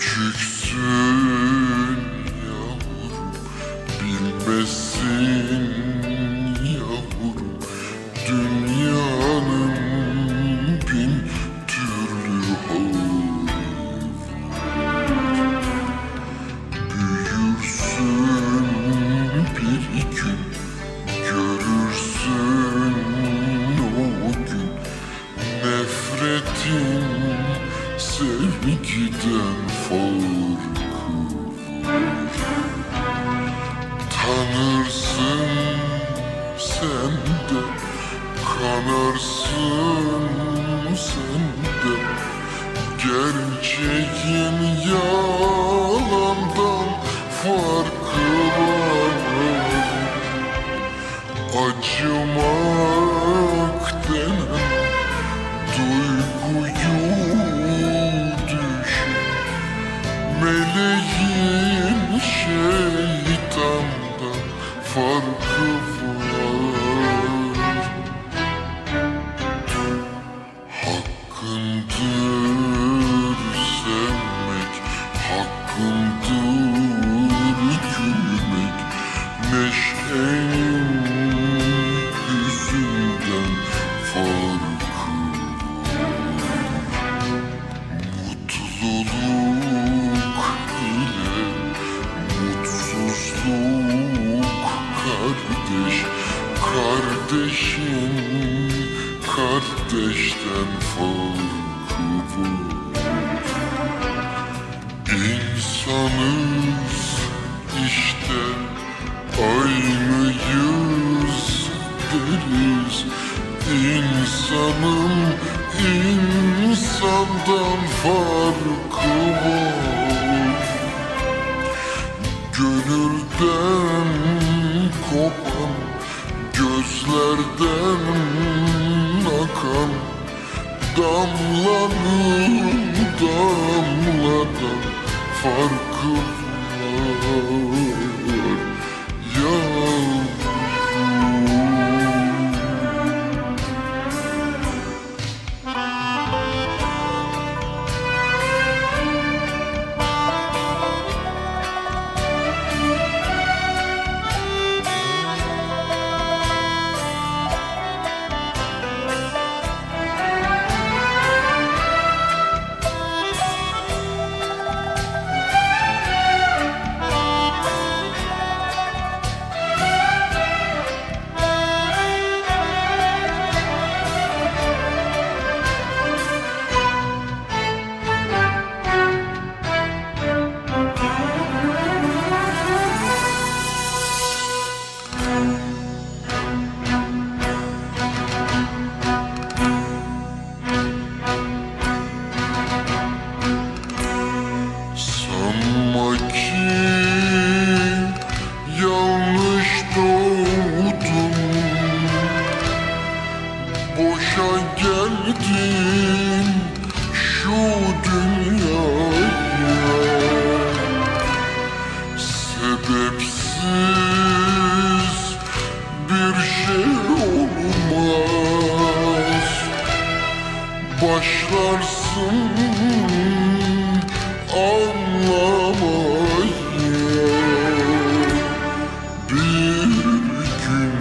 Küçüksün yavrum Bilmesin yavrum. Dünyanın bin türlü hali Büyürsün bir gün Görürsün o gün. Nefretin sevgiden Kanarsın sen de. Gerçeğin yalandan farkı var. Acımak Kardeşin kardeşten farkı var İnsanız işte aynıyız deriz İnsanın insandan farkı var Gönülden kopan gözlerden akan Damlanın damladan farkı var Sebepsiz bir şey olmaz. Başlarsın anlamaya. Bir gün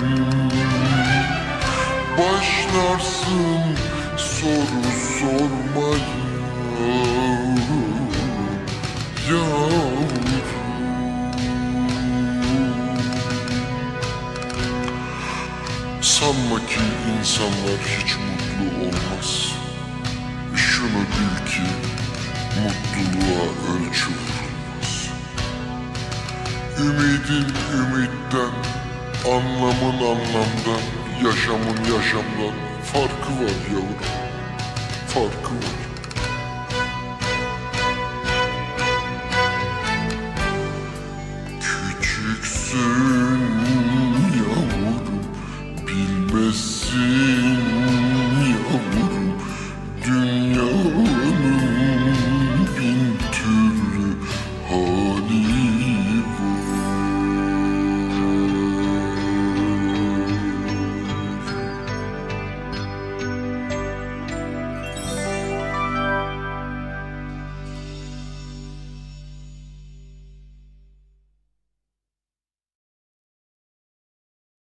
başlarsın soru sormaya Sanma ki insanlar hiç mutlu olmaz. Şunu bil ki mutluluğa ölçü vurulmaz. Ümidin ümitten, anlamın anlamdan, yaşamın yaşamdan farkı var yavrum. Farkı var.